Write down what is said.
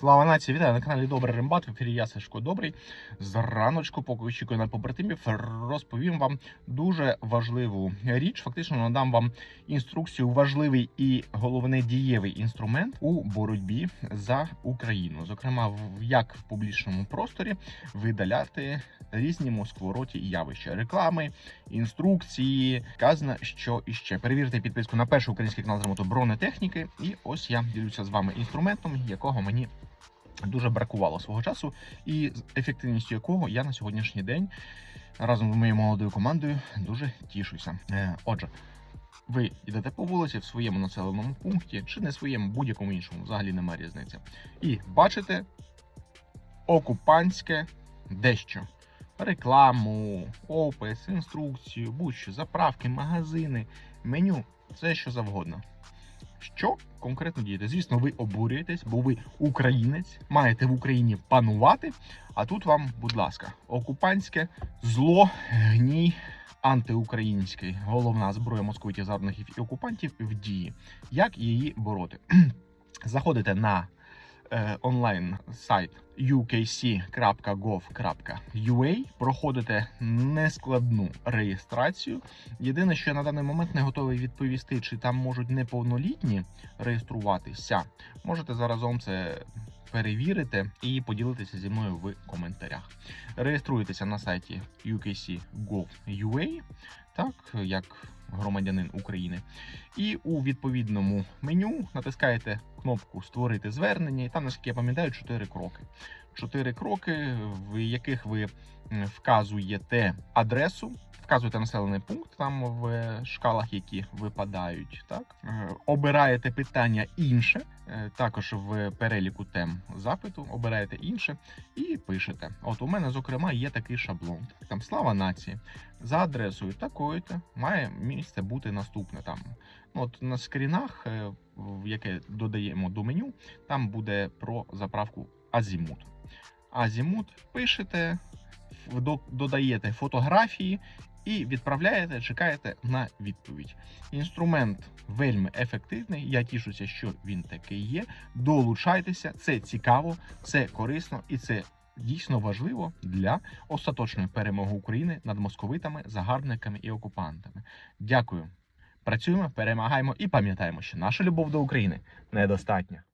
Слава нації, вітаю на каналі Добрий Рембат. В ефірі я Сашко Добрий. Зраночку, поки очікую на побратимів, розповім вам дуже важливу річ. Фактично надам вам інструкцію, важливий і головне дієвий інструмент у боротьбі за Україну. Зокрема, як в публічному просторі видаляти різні москвороті явища, реклами, інструкції, казна, що іще. Перевірте підписку на перший український канал з ремонту бронетехніки. І ось я ділюся з вами інструментом, якого мені дуже бракувало свого часу, і ефективністю якого я на сьогоднішній день разом з моєю молодою командою дуже тішуся. Е, Отже. Ви йдете по вулиці в своєму населеному пункті чи не своєму будь-якому іншому, взагалі немає різниці. І бачите окупантське дещо. Рекламу, опис, інструкцію, будь-що, заправки, магазини, меню, все що завгодно. Що конкретно дієте? Звісно, ви обурюєтесь, бо ви українець, маєте в Україні панувати. А тут вам, будь ласка, окупантське зло, гній, антиукраїнський, головна зброя московитів, загарбників і окупантів в дії. Як її бороти? Заходите на онлайн сайт ukc.gov.ua, проходите нескладну реєстрацію. Єдине, що я на даний момент не готовий відповісти, чи там можуть неповнолітні реєструватися. Можете заразом це перевірити і поділитися зі мною в коментарях. Реєструєтеся на сайті ukc.gov.ua, так як громадянин України. І у відповідному меню натискаєте кнопку Створити звернення, і там, наскільки я пам'ятаю, чотири кроки. Чотири кроки, в яких ви вказуєте адресу, вказуєте населений пункт там в шкалах, які випадають. Так Е, обираєте питання інше, е, також в переліку тем запиту обираєте інше і пишете. От у мене, зокрема, є такий шаблон. Там слава нації за адресою такою-то має місце бути наступне. Там от на скрінах, е, яке додаємо до меню, там буде про заправку Азімут. Азімут пишете, додаєте фотографії і відправляєте, чекаєте на відповідь. Інструмент вельми ефективний. Я тішуся, що він такий є. Долучайтеся, це цікаво, це корисно і це дійсно важливо для остаточної перемоги України над московитами, загарбниками і окупантами. Дякую. Працюємо, перемагаємо і пам'ятаємо, що наша любов до України недостатня.